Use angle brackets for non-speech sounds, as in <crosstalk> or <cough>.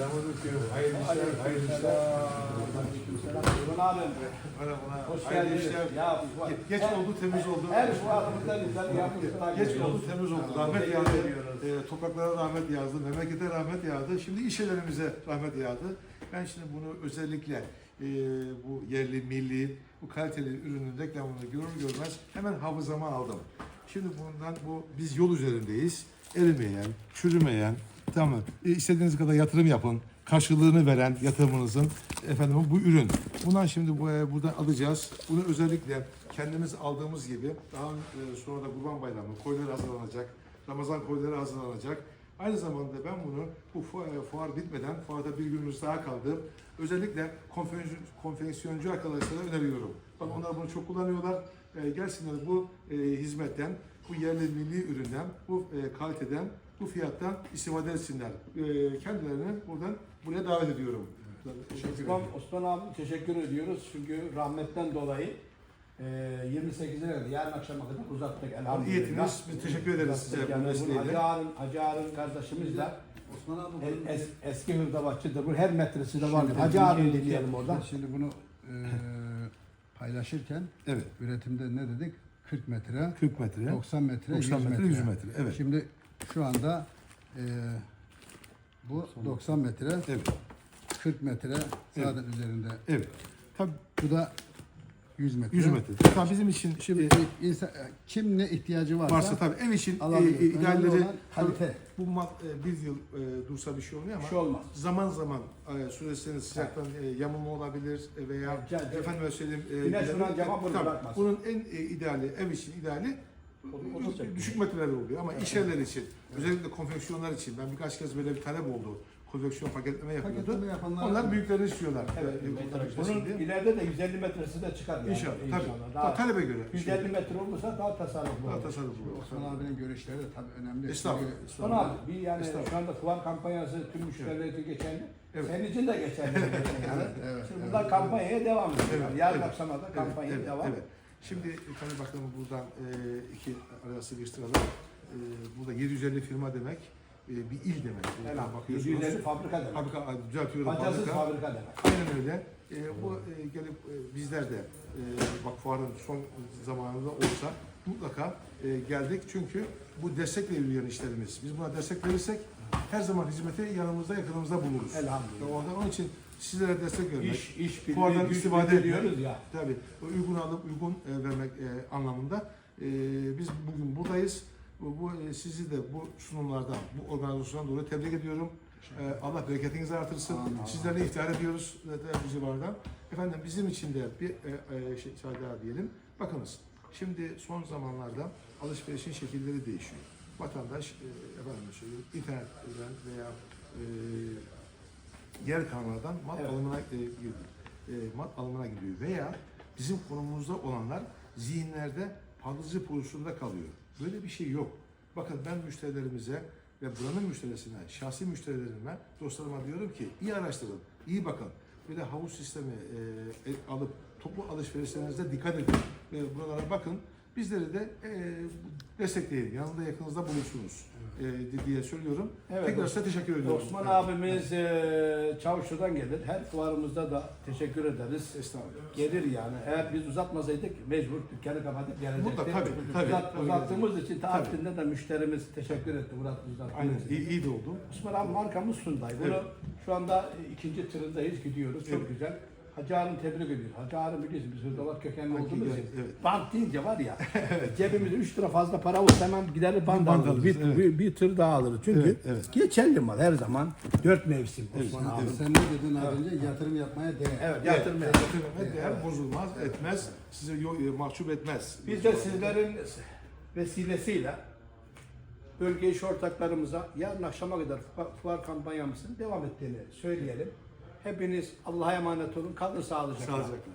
Selamünaleyküm. Hayırlı işler, hayırlı işler. Hoş geldiniz. işler. Ya, Ge- Geç oldu, temiz oldu. Her fuarımızda bizden yapmışlar. Geç oldu, temiz oldu. Rahmet yağdı. E, topraklara rahmet yağdı, memlekete rahmet yağdı. Şimdi iş yerlerimize rahmet yağdı. Ben şimdi bunu özellikle e, bu yerli, milli, bu kaliteli ürünün reklamını görür görmez hemen hafızama aldım. Şimdi bundan bu biz yol üzerindeyiz. Erimeyen, çürümeyen, tamam e, istediğiniz kadar yatırım yapın. Karşılığını veren yatırımınızın efendim bu ürün. Bundan şimdi bu, e, buradan alacağız. Bunu özellikle kendimiz aldığımız gibi daha e, sonra da Kurban Bayramı koyları hazırlanacak. Ramazan koyları hazırlanacak. Aynı zamanda ben bunu bu fuar, fuar bitmeden, fuarda bir günümüz daha kaldı. Özellikle konferans, konfeksiyoncu arkadaşlara öneriyorum. Bak onlar bunu çok kullanıyorlar. E, gelsinler bu e, hizmetten, bu yerli milli üründen, bu e, kaliteden, bu fiyattan istifade etsinler. E, kendilerini buradan buraya davet ediyorum. Teşekkür Osman, ederim. Osman abi teşekkür ediyoruz. Çünkü rahmetten dolayı e, 28'ine kadar yarın akşama kadar uzattık elhamdülillah. İyiyetiniz. Biz teşekkür ederiz Uzattık size bu Yani vesileyle. Hacı Harun, Hacı Harun kardeşimizle Osman abi e- bunu- es, eski hırdavatçıdır. Bu her metresi de var. Şimdi Hacı Harun dinleyelim oradan. Şimdi bunu e, paylaşırken Evet. üretimde ne dedik? 40 metre, 40 metre, 90 metre, 90 100 metre, metre. 100 metre. Evet. Şimdi şu anda e, bu 90 metre, Evet. 40 metre zaten üzerinde. Evet. Tabii Bu da 100 metre. 100 metre. Tabii bizim için Şimdi e, insan, kim ne ihtiyacı varsa, varsa tabii ev için e, alabilir. e, Önemli idealleri olan kalite. bu ma- e, bir yıl e, dursa bir şey olmuyor ama Bir şey olmaz. zaman zaman e, süresinde sıcaktan e, yamulma olabilir e, veya Evet, efendim söyleyeyim e, cama bunu tabii, bırakmaz. Bunun en e, ideali ev için ideali düşük metreler oluyor ama iş yerleri için özellikle konfeksiyonlar için ben birkaç kez böyle bir talep oldu. Konfeksiyon paketleme yapıyordu. Paketleme yapanlar Onlar büyüklerini istiyorlar. Evet, E, kullanabilirsin bunun ileride de 150 metresi de çıkar. Yani. İnşallah. Tabii. Daha Tabii, talebe göre. 150 metre olursa daha tasarruflu Daha olur. tasarruflu olur. Osman abinin görüşleri de tabii önemli. Estağfurullah. Çünkü Son abi bir yani Estağfurullah. şu anda fuar kampanyası tüm müşteriler için geçerli. Evet. Senin için de geçerli. yani. <laughs> Evet, evet, Şimdi evet. bunlar kampanyaya devam ediyor. Evet, Yani Yarın evet. akşama da Evet, kampanya evet, devam. Evet. Şimdi tabii bakalım buradan e, iki araya sıkıştıralım. E, burada 750 firma demek e, bir il demek. Buradan Helal. bakıyorsunuz. 750 fabrika demek. Fabrika, düzeltiyorum Bacasız fabrika. fabrika demek. Aynen öyle. E, bu e, gelip e, bizler de e, bak fuarın son zamanında olsa mutlaka e, geldik. Çünkü bu destekle yürüyen işlerimiz. Biz buna destek verirsek her zaman hizmeti yanımızda yakınımızda buluruz. Elhamdülillah. Onun için sizlere destek vermek. İş, iş Fuardan istifade birliği etmek. diyoruz ya. Tabii uygun alıp uygun e, vermek e, anlamında e, biz bugün buradayız. Bu, sizi de bu sunumlardan, bu organizasyondan dolayı tebrik ediyorum. Allah bereketinizi artırsın. Amin. Sizleri iftihar ediyoruz bu civardan. Efendim bizim için de bir şey, daha diyelim. Bakınız şimdi son zamanlarda alışverişin şekilleri değişiyor. Vatandaş e, efendim söyleyeyim internetten veya e, yer kanallardan mal Evet. alımına e, gidiyor. E, mal alımına gidiyor veya bizim konumumuzda olanlar zihinlerde palıcı pozisyonda kalıyor. Böyle bir şey yok. Bakın ben müşterilerimize ve buranın müşterisine, şahsi müşterilerime, dostlarıma diyorum ki iyi araştırın, iyi bakın. Böyle havuz sistemi e, e, alıp toplu alışverişlerinizde dikkat edin ve buralara bakın. Bizleri de e, destekleyin, yanında yakınızda bulursunuz e, diye söylüyorum. Evet, Tekrar size teşekkür ediyorum. Osman Evet. abimiz e, Çavuşlu'dan gelir. Her fuarımızda da teşekkür ederiz. Estağfurullah. Gelir yani. Eğer biz uzatmasaydık mecbur dükkanı kapatıp gelecekti. Mutlaka, tabii, tabii. Uzat- Tabii. uzattığımız için tatilinde de müşterimiz teşekkür etti. Murat uzattığımız Aynen, iyi, iyi de oldu. Osman abi markamız Sunday. Bunu Evet. şu anda ikinci tırındayız gidiyoruz. Çok Evet. güzel. Hacı Harun tebrik ediyoruz. Hacı Harun biliyorsun biz hırdavat kökenli olduğumuz için. evet. Bant deyince var ya <laughs> cebimizde 3 lira fazla para olsa hemen gider band alırız. Bir, evet. bir, bir tır daha alırız. Çünkü Evet, evet. geçerli mal her zaman. Dört mevsim Osman abi. Sen ne dedin az önce? Yatırım yapmaya değer. Evet, Evet, yatırım evet, yatırım değer bozulmaz, etmez, size yo- e, mahcup etmez. Biz de sizlerin vesilesiyle bölge iş ortaklarımıza yarın akşama kadar fu- fuar kampanyamızın devam ettiğini söyleyelim. Hepiniz Allah'a emanet olun. Kalın sağlıcakla. Sağlıcakla.